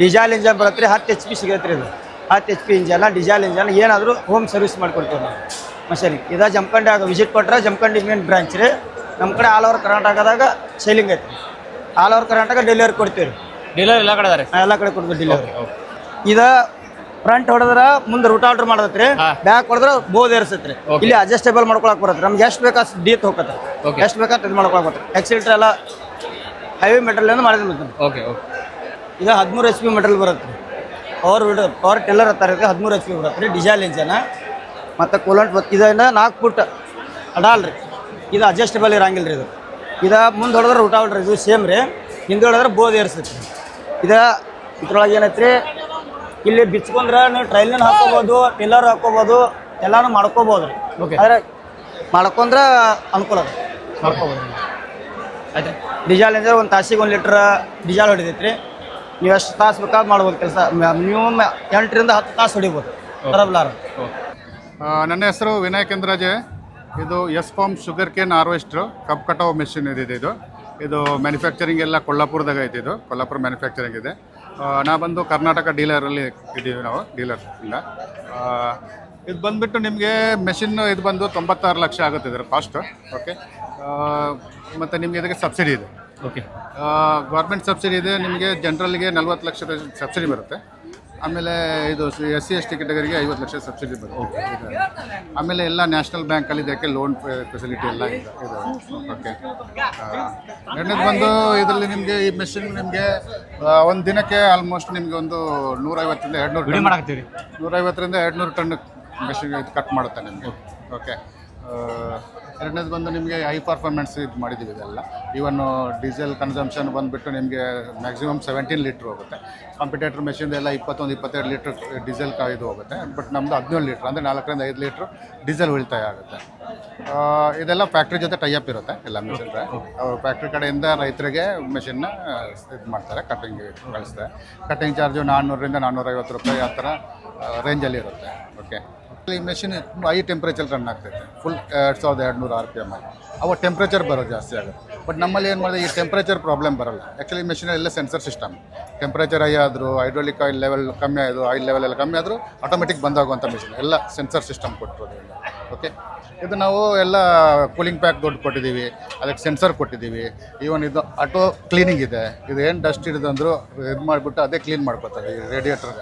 ಡಿಸೈಲ್ ಇಂಜನ್ ಬರುತ್ತೆ ಹತ್ತು ಎಚ್ ಪಿ ಸಿಗತ್ತೆ ರೀ ಇದು. ಹತ್ತು H P engine diesel engine ಏನಾದರೂ ಹೋಮ್ ಸರ್ವಿಸ್ ಮಾಡ್ಕೊಡ್ತೀವಿ ನಾವು. ಮಷೀನಿಗೆ ಇದ ಜಮಖಂಡಿ ಆಗ ವಿಸಿಟ್ ಕೊಟ್ಟರೆ ಜಮಖಂಡಿ ಮೇನ್ ಬ್ರಾಂಚ್ ರೀ. ನಮ್ಮ ಕಡೆ ಆಲ್ ಓವರ್ ಕರ್ನಾಟಕದಾಗ ಸೇಲಿಂಗ್ ಐತಿ. ಆಲ್ ಓವರ್ ಕರ್ನಾಟಕ ಡೆಲಿವರಿ ಕೊಡ್ತೀವಿ ರೀ ಡೀಲರ್ ಎಲ್ಲ ಕಡೆ ಅದಾರೆ? ಎಲ್ಲ ಕಡೆ ಕೊಡ್ತೀವಿ ಡೆಲಿವರಿ ಇದ ಫ್ರಂಟ್ ಹೊಡೆದ್ರ ಮುಂದೆ ರೂಟ್ ಆರ್ಡರ್ ಮಾಡತ್ರಿ ಬ್ಯಾಕ್ ಹೊಡೆದ್ರೆ ಬೋದ್ ಏರ್ಸತ್ರಿ ಇಲ್ಲಿ ಅಡ್ಜಸ್ಟೇಬಲ್ ಮಾಡ್ಕೊಳಕ್ ಬರತ್ತೆ. ನಮ್ಗೆ ಎಷ್ಟು ಬೇಕಾ ಡೀತ್ ಹೋಗತ್ತೆ. ಎಷ್ಟು ಬೇಕಾ ಇದು ಮಾಡ್ಕೊಳಕ್ ಬರುತ್ತೆ. ಎಕ್ಸಿಲ್ಟ್ರ್ ಎಲ್ಲ ಹೆವಿ ಮೆಟೀರಿಯಲ್ ಮಾಡಿದ್ರೆ ಮತ್ತೆ ಓಕೆ ಓಕೆ ಇದು ಹದಿಮೂರು ಎಚ್ ಪಿ ಮೆಟೀರಿಯಲ್ ಬರುತ್ತೆ. ಪವರ್ ವಿಡರ್ ಪವರ್ ಟೆಲ್ಲರ್ ಹತ್ತಾರ ಹದಿಮೂರು ಎಚ್ ಪಿ ಬರುತ್ತೆ. ರೀ ಡಿಸೈಲ್ ಇಂಜನ ಮತ್ತು ಕೂಲಂಟ್ ಬತ್ ನಾಲ್ಕು ಫುಟ್ ಅಡಾಲ್ ರೀ ಇದು ಅಡ್ಜಸ್ಟೇಬಲ್ ಇರಂಗಿಲ್ಲ ರೀ ಇದು. ಇದು ಮುಂದೆ ಹೊಡೆದ್ರೆ ಊಟ ಹೊಡ್ರಿ ಇದು ಸೇಮ್ ರೀ. ಹಿಂದೆ ಹೊಡೆದ್ರೆ ಬೋದ್ ಏರ್ಸೈತಿ ಇದು ಇದ್ರೊಳಗೆ ಏನೈತ್ರಿ ಇಲ್ಲಿ ಬಿಚ್ಕೊಂಡ್ರೆ ನೀವು ಟ್ರೈಲಿನ ಹಾಕೋಬೋದು ಪಿಲ್ಲರ್ ಹಾಕೋಬೋದು ಎಲ್ಲಾನು ಮಾಡ್ಕೋಬೋದು ರೀ ಓಕೆ ಆದರೆ ಮಾಡ್ಕೊಂಡ್ರೆ ಅನುಕೂಲ ಅದು. ಮಾಡ್ಕೋಬೋದು ಆಯ್ತು. ಡಿಜಾಲ್ ಅಂದರೆ ಒಂದು ತಾಸಿಗೆ ಒಂದು ಲೀಟ್ರ್ ಡೀಸೆಲ್ ಹೊಡಿತೈತ್ರಿ. ನೀವು ಎಷ್ಟು ತಾಸು ಬೇಕಾದ್ರೆ ಮಾಡ್ಬೋದು ಕೆಲಸ. ಮಿನಿಮಮ್ ಎಂಟರಿಂದ ಹತ್ತು ತಾಸು ಹೊಡಿಬೋದು. ಬರಬ್ಲಾರ. ನನ್ನ ಹೆಸರು ವಿನಾಯಕ್ ಎಂದ್ರಾಜೆ ಇದು S farm sugar cane harvester cup ಕಟಾವ್ ಮೆಷಿನ್ ಇದಿದೆ ಇದು. ಇದು ಮ್ಯಾನುಫ್ಯಾಕ್ಚರಿಂಗ್ ಎಲ್ಲ ಕೊಲ್ಲಾಪುರದಾಗ ಐತೆ ಇದು. ಕೊಲ್ಲಾಪುರ ಮ್ಯಾನುಫ್ಯಾಕ್ಚರಿಂಗ್ ಇದೆ. ನಾ ಬಂದು ಕರ್ನಾಟಕ ಡೀಲರಲ್ಲಿ ಇದ್ದೀವಿ ನಾವು ಡೀಲರ್ ಇಂದ ಆ, ಇದು ಬಂದುಬಿಟ್ಟು ನಿಮಗೆ ಮೆಷಿನ್ ಇದು ಬಂದು ತೊಂಬತ್ತಾರು ಲಕ್ಷ ಆಗುತ್ತೆ ಇದರ ಕಾಸ್ಟ್ ಓಕೆ ಮತ್ತು ನಿಮಗೆ ಇದಕ್ಕೆ ಸಬ್ಸಿಡಿ ಇದೆ. ಓಕೆ ಗೌರ್ಮೆಂಟ್ ಸಬ್ಸಿಡಿ ಇದೆ ನಿಮಗೆ ಜನರಲ್ಗೆ ನಲ್ವತ್ತು ಲಕ್ಷ ಸಬ್ಸಿಡಿ ಬರುತ್ತೆ. ಆಮೇಲೆ ಇದು ಎಸ್ ಸಿ ಎಸ್ ಟಿ ಕೆಟಗರಿಗೆ ಐವತ್ತು ಲಕ್ಷ ಸಬ್ಸಿಡಿ ಬರುತ್ತೆ. ಆಮೇಲೆ ಎಲ್ಲ ನ್ಯಾಷನಲ್ ಬ್ಯಾಂಕಲ್ಲಿ ಇದಕ್ಕೆ ಲೋನ್ ಫೆಸಿಲಿಟಿ ಎಲ್ಲ ಇದೆ. ಓಕೆ. ಎರಡನೇದು ಬಂದು ಇದರಲ್ಲಿ ನಿಮಗೆ ಈ ಮೆಷಿನ್ ನಿಮಗೆ ಒಂದು ದಿನಕ್ಕೆ ಆಲ್ಮೋಸ್ಟ್ ನಿಮಗೆ ಒಂದು ನೂರೈವತ್ತರಿಂದ ಎರಡು ನೂರು ನೂರೈವತ್ತರಿಂದ ಎರಡು ನೂರು ಟನ್ ಮೆಷಿನ್ ಇದು ಕಟ್ ಮಾಡುತ್ತೆ ನಿಮಗೆ. ಓಕೆ. ಎರಡನೇದು ಬಂದು ನಿಮಗೆ ಹೈ ಪರ್ಫಾರ್ಮೆನ್ಸ್ ಇದು ಮಾಡಿದ್ದೀವಿ ಇದೆಲ್ಲ. ಈವನ್ ಡೀಸೆಲ್ ಕನ್ಸಂಪ್ಷನ್ ಬಂದುಬಿಟ್ಟು ನಿಮಗೆ ಮ್ಯಾಕ್ಸಿಮಮ್ ಸೆವೆಂಟೀನ್ ಲೀಟ್ರ್ ಹೋಗುತ್ತೆ. ಕಾಂಪಿಟೇಟರ್ ಮೆಷಿನ್ ಎಲ್ಲ ಇಪ್ಪತ್ತೊಂದು ಇಪ್ಪತ್ತೆರಡು ಲೀಟ್ರ್ ಡೀಸೆಲ್ ಕಾಯಿದು ಇದು ಹೋಗುತ್ತೆ. ಬಟ್ ನಮ್ಮದು ಹದಿನೇಳು ಲೀಟ್ರ್ ಅಂದರೆ ನಾಲ್ಕರಿಂದ ಐದು ಲೀಟ್ರ್ ಡೀಸೆಲ್ ಉಳಿತಾಯ ಆಗುತ್ತೆ. ಇದೆಲ್ಲ ಫ್ಯಾಕ್ಟ್ರಿ ಜೊತೆ ಟೈಅಪ್ ಇರುತ್ತೆ ಎಲ್ಲ ಮೆಷಿನ್ ಅವ್ರು ಫ್ಯಾಕ್ಟ್ರಿ ಕಡೆಯಿಂದ ರೈತರಿಗೆ ಮೆಷಿನ್ನ ಇದು ಮಾಡ್ತಾರೆ ಕಟಿಂಗ್ ಕಳಿಸ್ತಾರೆ. ಕಟಿಂಗ್ ಚಾರ್ಜು ನಾನ್ನೂರರಿಂದ ನಾನ್ನೂರೈವತ್ತು ರೂಪಾಯಿ ಆ ಥರ ರೇಂಜಲ್ಲಿ ಇರುತ್ತೆ. ಓಕೆ ಈ ಮೆಷಿನ್ ಹೈ ಟೆಂಪ್ರೇಚರ್ ರನ್ ಆಗ್ತೈತೆ. ಫುಲ್ ಎರಡು ಸಾವಿರದ ಎರಡು ನೂರು ಆರ್ ಪಿ ಎಂ ಅವಾಗ ಟೆಂಪ್ರೇಚರ್ ಬರೋದು ಜಾಸ್ತಿ ಆಗುತ್ತೆ. ಬಟ್ ನಮ್ಮಲ್ಲಿ ಏನು ಮಾಡಿದೆ, ಈ ಟೆಂಪ್ರೇಚರ್ ಪ್ರಾಬ್ಲಮ್ ಬರಲ್ಲ. ಆ್ಯಕ್ಚುಲಿ ಎಲ್ಲ ಸೆನ್ಸರ್ ಸಿಸ್ಟಮ್ ಟೆಂಪ್ರೇಚರ್ ಹೈ ಆದರೂ ಹೈಡ್ರೋಲಿಕ್ ಆಯಿಲ್ ಲೆವೆಲ್ ಕಮ್ಮಿ ಆಯಿತು ಆಯಿಲ್ ಲೆವೆಲ್ ಎಲ್ಲ ಕಮ್ಮಿ ಆದರೂ ಆಟೋಮೆಟಿಕ್ ಬಂದಾಗುವಂಥ ಮೆಷಿನ್ ಎಲ್ಲ ಸೆನ್ಸರ್ ಸಿಸ್ಟಮ್ ಕೊಟ್ಟಿರೋದು ಓಕೆ ಇದು ನಾವು ಎಲ್ಲ ಕೂಲಿಂಗ್ ಪ್ಯಾಕ್ ದೊಡ್ಡ ಕೊಟ್ಟಿದ್ದೀವಿ. ಅದಕ್ಕೆ ಸೆನ್ಸರ್ ಕೊಟ್ಟಿದ್ದೀವಿ. ಈವನ್ ಇದು ಆಟೋ ಕ್ಲೀನಿಂಗ್ ಇದೆ. ಇದು ಏನು ಡಸ್ಟ್ ಹಿಡಿದಂದ್ರು ಇದು ಮಾಡಿಬಿಟ್ಟು ಅದೇ ಕ್ಲೀನ್ ಮಾಡ್ಕೊತಾರೆ ಈ ರೇಡಿಯೇಟರ್